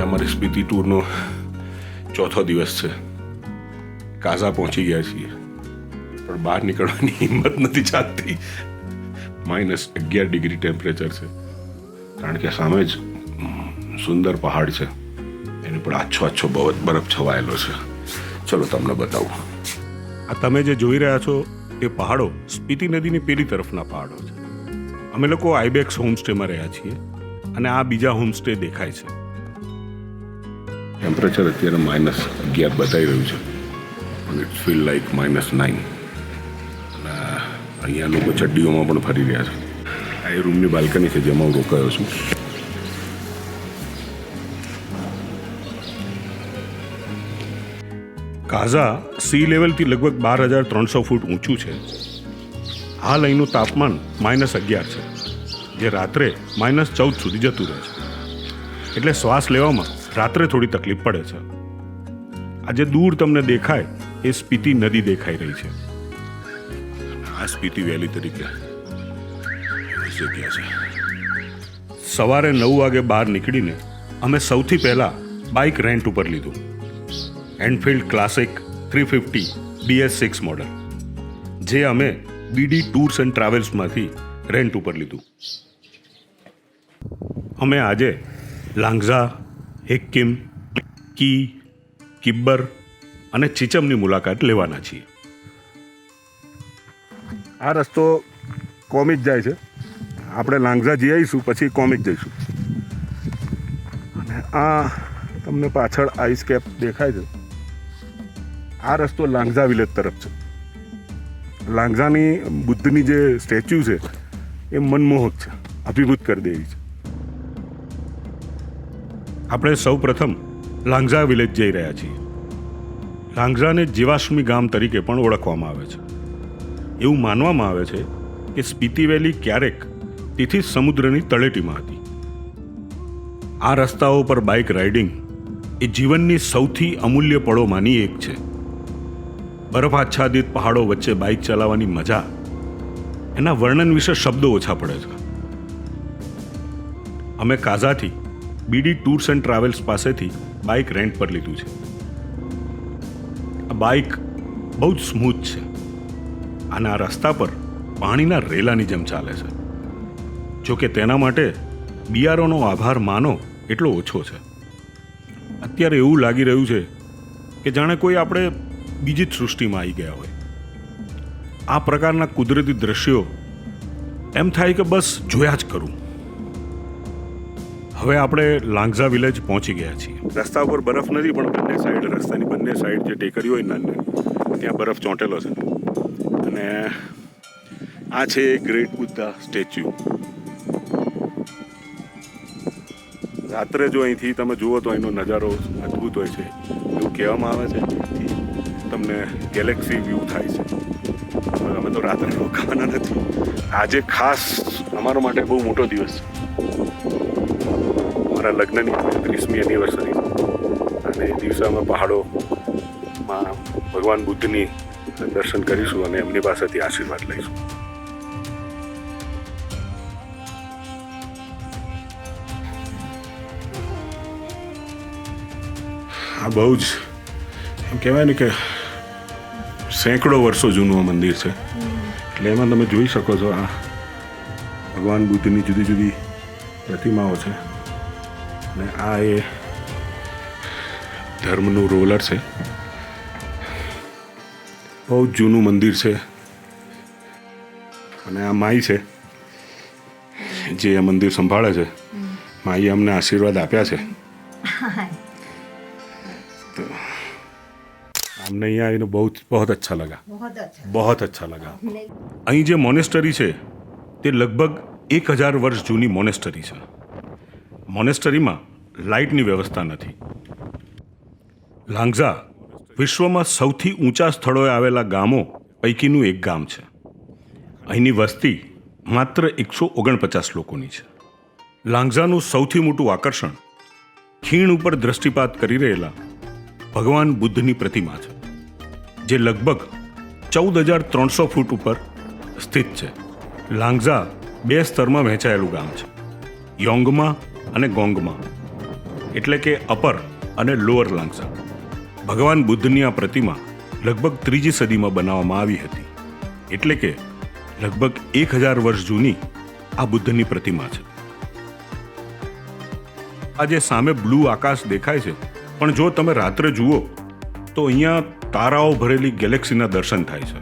આજે અમારી સ્પીતિ ટૂરનો ચોથો દિવસ છે. કાઝા પહોંચી ગયા છીએ. પણ બહાર નીકળવાની હિંમત નથી ચાલતી માઇનસ અગિયાર ડિગ્રી ટેમ્પરેચર છે. કારણ કે સામે જ સુંદર પહાડ છે. એની પર આછો આછો બહુ બરફ છવાયેલો છે. ચલો તમને બતાવું. આ તમે જે જોઈ રહ્યા છો, એ પહાડો સ્પીતિ નદીની પેલી તરફના પહાડો છે. અમે લોકો આઈબેક્સ હોમસ્ટેમાં રહ્યા છીએ અને આ બીજા હોમસ્ટે દેખાય છે. ટેમ્પરેચર અત્યારે માઇનસ અગિયાર બતાવી રહ્યું છે. અને it feel like minus nine અને અહીંયા લોકો ચડ્ડીઓમાં પણ ફરી રહ્યા છે. આ એ રૂમની બાલ્કની છે જેમાં હું રોકાયો છું. કાઝા સી લેવલથી લગભગ બાર હજાર ત્રણસો ફૂટ ઊંચું છે. હાલ અહીંનું તાપમાન માઇનસ અગિયાર છે, જે રાત્રે માઇનસ ચૌદ સુધી જતું રહે છે. એટલે શ્વાસ લેવામાં રાત્રે થોડી તકલીફ પડે છે. આજે દૂર તમને દેખાય એ સ્પીતિ નદી દેખાઈ રહી છે. આ સ્પીતિ વેલી તરીકે જગ્યા છે. સવારે નવ વાગે બહાર નીકળીને અમે સૌથી પહેલાં બાઇક રેન્ટ ઉપર લીધું. Enfield classic three fifty BS six model જે અમે બીડી ટૂર્સ એન્ડ ટ્રાવેલ્સમાંથી રેન્ટ ઉપર લીધું. અમે આજે લાંગઝા હિક્કિમ, કી, કિબ્બર અને ચીચમની મુલાકાત લેવાના છીએ. આ રસ્તો કોમિક જાય છે. આપણે લાંગઝા જઈ પછી કોમિક જઈશું. અને આ તમને પાછળ આઈસ કેપ દેખાય છે. આ રસ્તો લાંગઝા વિલેજ તરફ છે. લાંગઝાની બુદ્ધની જે સ્ટેચ્યુ છે, એ મનમોહક છે. અભિભૂત કરી દેવી છે. આપણે સૌ પ્રથમ લાંગઝા વિલેજ જઈ રહ્યા છીએ. લાંગઝાને જીવાશ્મી ગામ તરીકે પણ ઓળખવામાં આવે છે. એવું માનવામાં આવે છે કે સ્પીતિ વેલી ક્યારેક તેથી સમુદ્રની તળેટીમાં હતી. આ રસ્તાઓ પર બાઇક રાઇડિંગ એ જીવનની સૌથી અમૂલ્ય પળોમાંની એક છે. બરફ આચ્છાદિત પહાડો વચ્ચે બાઇક ચલાવવાની મજા એના વર્ણન વિશે શબ્દો ઓછા પડે છે. અમે કાઝાથી બીડી ટૂર્સ એન્ડ ટ્રાવેલ્સ પાસેથી બાઇક રેન્ટ પર લીધું છે. આ બાઇક બહુ જ સ્મૂથ છે. અને આ રસ્તા પર પાણીના રેલાની જેમ ચાલે છે. જો કે તેના માટે બિયારોનો આભાર માનો એટલો ઓછો છે. અત્યારે એવું લાગી રહ્યું છે કે જાણે કોઈ આપણે બીજી જ સૃષ્ટિમાં આવી ગયા હોય. આ પ્રકારના કુદરતી દ્રશ્યો એમ થાય કે બસ જોયા જ કરું. હવે આપણે લાંગઝા વિલેજ પહોંચી ગયા છીએ. રસ્તા ઉપર બરફ નથી, પણ બંને સાઈડ રસ્તાની બંને સાઈડ જે ટેકરીઓ હોય નાની ત્યાં બરફ ચોંટેલો છે. અને આ છે ગ્રેટ બુદ્ધા સ્ટેચ્યુ. રાત્રે જો અહીંથી તમે જુઓ તો અહીંનો નજારો અદ્ભુત હોય છે. એવું કહેવામાં આવે છે તમને ગેલેક્સી વ્યૂ થાય છે. અમે તો રાત્રે રોકાવાના નથી. આજે ખાસ અમારા માટે બહુ મોટો દિવસ છે. મારા લગ્નની ત્રીસમી એનિવર્સરી અને દિવસામાં પહાડોમાં ભગવાન બુદ્ધની દર્શન કરીશું અને એમની પાસેથી આશીર્વાદ લઈશું. આ બહુ જ, એમ કહેવાય ને કે સેંકડો વર્ષો જૂનું આ મંદિર છે. એટલે એમાં તમે જોઈ શકો છો આ ભગવાન બુદ્ધની જુદી જુદી પ્રતિમાઓ છે. ને આ એ ધર્મનું રોલર છે. બહુ જૂનું મંદિર છે. અને આ માઈ છે જે આ મંદિર સંભાળે છે. માઈએ અમને આશીર્વાદ આપ્યા છે. તો અમને અહીંયા એનું બહુ બહુ અચ્છા લગા બહુ અચ્છા. લગા અહીં જે મોનેસ્ટરી છે તે લગભગ એક હજાર વર્ષ જૂની મોનેસ્ટરી છે. મોનેસ્ટરીમાં લાઇટની વ્યવસ્થા નથી. લાંગઝા વિશ્વમાં સૌથી ઊંચા સ્થળોએ આવેલા ગામો પૈકીનું એક ગામ છે. અહીંની વસ્તી માત્ર એકસો ઓગણપચાસ લોકોની છે. લાંગઝાનું સૌથી મોટું આકર્ષણ ખીણ ઉપર દ્રષ્ટિપાત કરી રહેલા ભગવાન બુદ્ધની પ્રતિમા છે, જે લગભગ ચૌદ હજાર ત્રણસો ફૂટ ઉપર સ્થિત છે. લાંગઝા બે સ્તરમાં વહેંચાયેલું ગામ છે. યોંગમાં અને ગોંગમાં. એટલે કે અપર અને લોઅર લાંગસા. ભગવાન બુદ્ધની આ પ્રતિમા લગભગ ત્રીજી સદીમાં બનાવવામાં આવી હતી. એટલે કે લગભગ એક હજાર વર્ષ જૂની આ બુદ્ધની પ્રતિમા છે. આજે સામે બ્લુ આકાશ દેખાય છે, પણ જો તમે રાત્રે જુઓ, તો અહીંયા તારાઓ ભરેલી ગેલેક્સીના દર્શન થાય છે.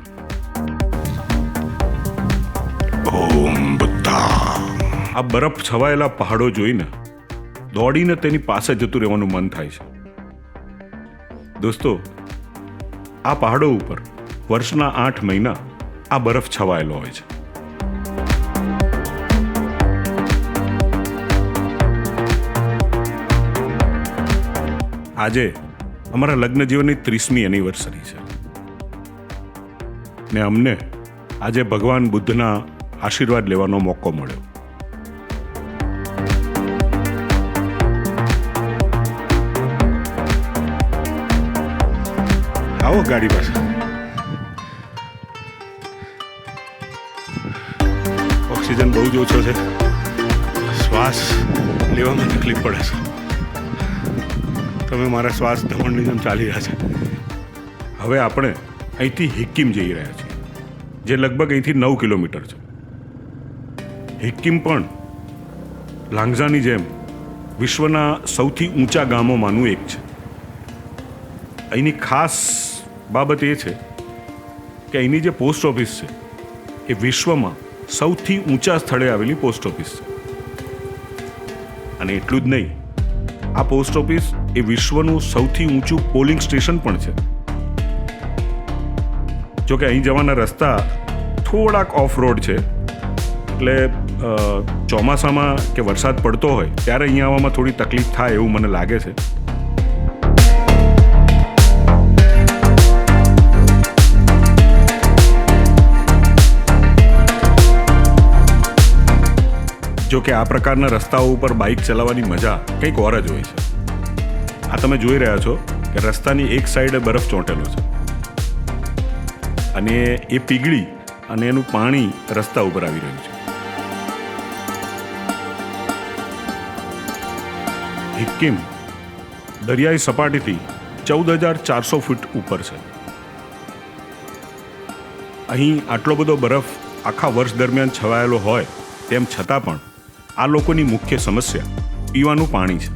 ઓમ બુદ્ધા. આ બરફ છવાયેલા પહાડો જોઈને દોડીને તેની પાસે જતું રહેવાનું મન થાય છે. દોસ્તો, આ પહાડો ઉપર વર્ષના આઠ મહિના આ બરફ છવાયેલો હોય છે. આજે અમારા લગ્ન જીવનની ત્રીસમી એનિવર્સરી છે. ને અમને આજે ભગવાન બુદ્ધના આશીર્વાદ લેવાનો મોકો મળ્યો. આવો ગાડી પાસે ઓક્સિજન બહુ જ ઓછો છે. શ્વાસ લેવામાં તકલીફ પડે છે. તમે મારા શ્વાસ ધમણની જેમ ચાલી રહ્યા છે. હવે આપણે અહીંથી હિક્કિમ જઈ રહ્યા છીએ, જે લગભગ અહીંથી નવ કિલોમીટર છે. હિક્કિમ પણ લાંગઝાની જેમ વિશ્વના સૌથી ઊંચા ગામોમાંનું એક છે. અહીંની ખાસ બાબત એ છે કે અહીંની જે પોસ્ટ ઓફિસ છે, એ વિશ્વમાં સૌથી ઊંચા સ્થળે આવેલી પોસ્ટ ઓફિસ છે. અને એટલું જ નહીં, આ પોસ્ટ ઓફિસ એ વિશ્વનું સૌથી ઊંચું પોલિંગ સ્ટેશન પણ છે. જોકે અહીં જવાના રસ્તા થોડાક ઓફ રોડ છે, એટલે ચોમાસામાં કે વરસાદ પડતો હોય, ત્યારે અહીંયા આવવામાં થોડી તકલીફ થાય એવું મને લાગે છે. જો કે આ પ્રકારના રસ્તાઓ ઉપર બાઇક ચલાવવાની મજા કંઈક ઓર જ હોય છે. આ તમે જોઈ રહ્યા છો કે રસ્તાની એક સાઈડે બરફ ચોંટેલો છે. અને એ પીગળી અને એનું પાણી રસ્તા ઉપર આવી રહ્યું છે. હિક્કિમ, દરિયાઈ સપાટીથી ચૌદ હજાર ચારસો ફૂટ ઉપર છે. અહીં આટલો બધો બરફ આખા વર્ષ દરમિયાન છવાયેલો હોય તેમ છતાં પણ આ લોકોની મુખ્ય સમસ્યા પીવાનું પાણી છે.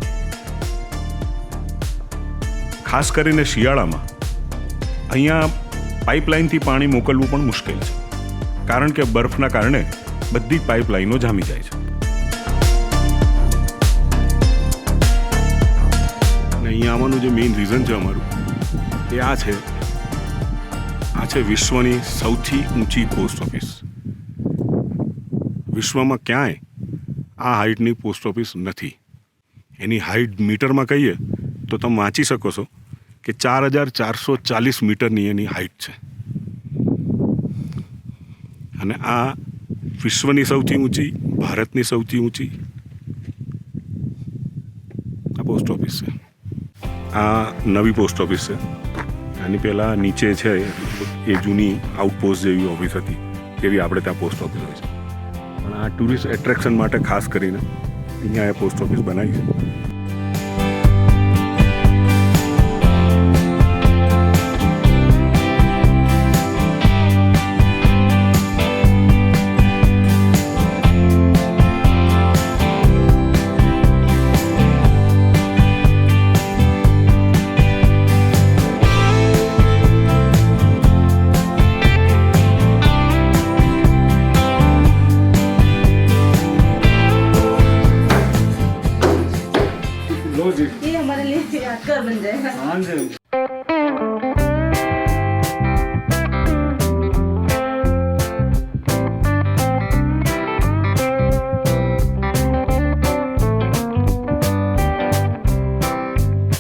ખાસ કરીને શિયાળામાં. અહીંયા પાઇપલાઇનથી પાણી મોકલવું પણ મુશ્કેલ છે. કારણ કે બરફના કારણે બધી જ પાઇપલાઇનો જામી જાય છે. અને અહીંયા આવવાનું જે મેઇન રીઝન છે અમારું, એ આ છે. આ છે વિશ્વની સૌથી ઊંચી પોસ્ટ ઓફિસ. વિશ્વમાં ક્યાંય આ હાઇટની પોસ્ટ ઓફિસ નથી. એની હાઇટ મીટરમાં કહીએ તો તમે વાંચી શકો છો કે ચાર હજાર ચારસો ચાલીસ મીટરની એની હાઇટ છે. અને આ વિશ્વની સૌથી ઊંચી, ભારતની સૌથી ઊંચી આ પોસ્ટ ઓફિસ છે. આ નવી પોસ્ટ ઓફિસ છે. આની પહેલાં નીચે છે એ જૂની આઉટપોસ્ટ જેવી ઓફિસ હતી, તેવી આપણે ત્યાં પોસ્ટ ઓફિસ હોય છે. પણ આ ટુરિસ્ટ એટ્રેક્શન માટે ખાસ કરીને અહીંયા એ પોસ્ટ ઓફિસ બનાવી છે. ये हमारे लिए यादगार बन जाएगा हाँ जी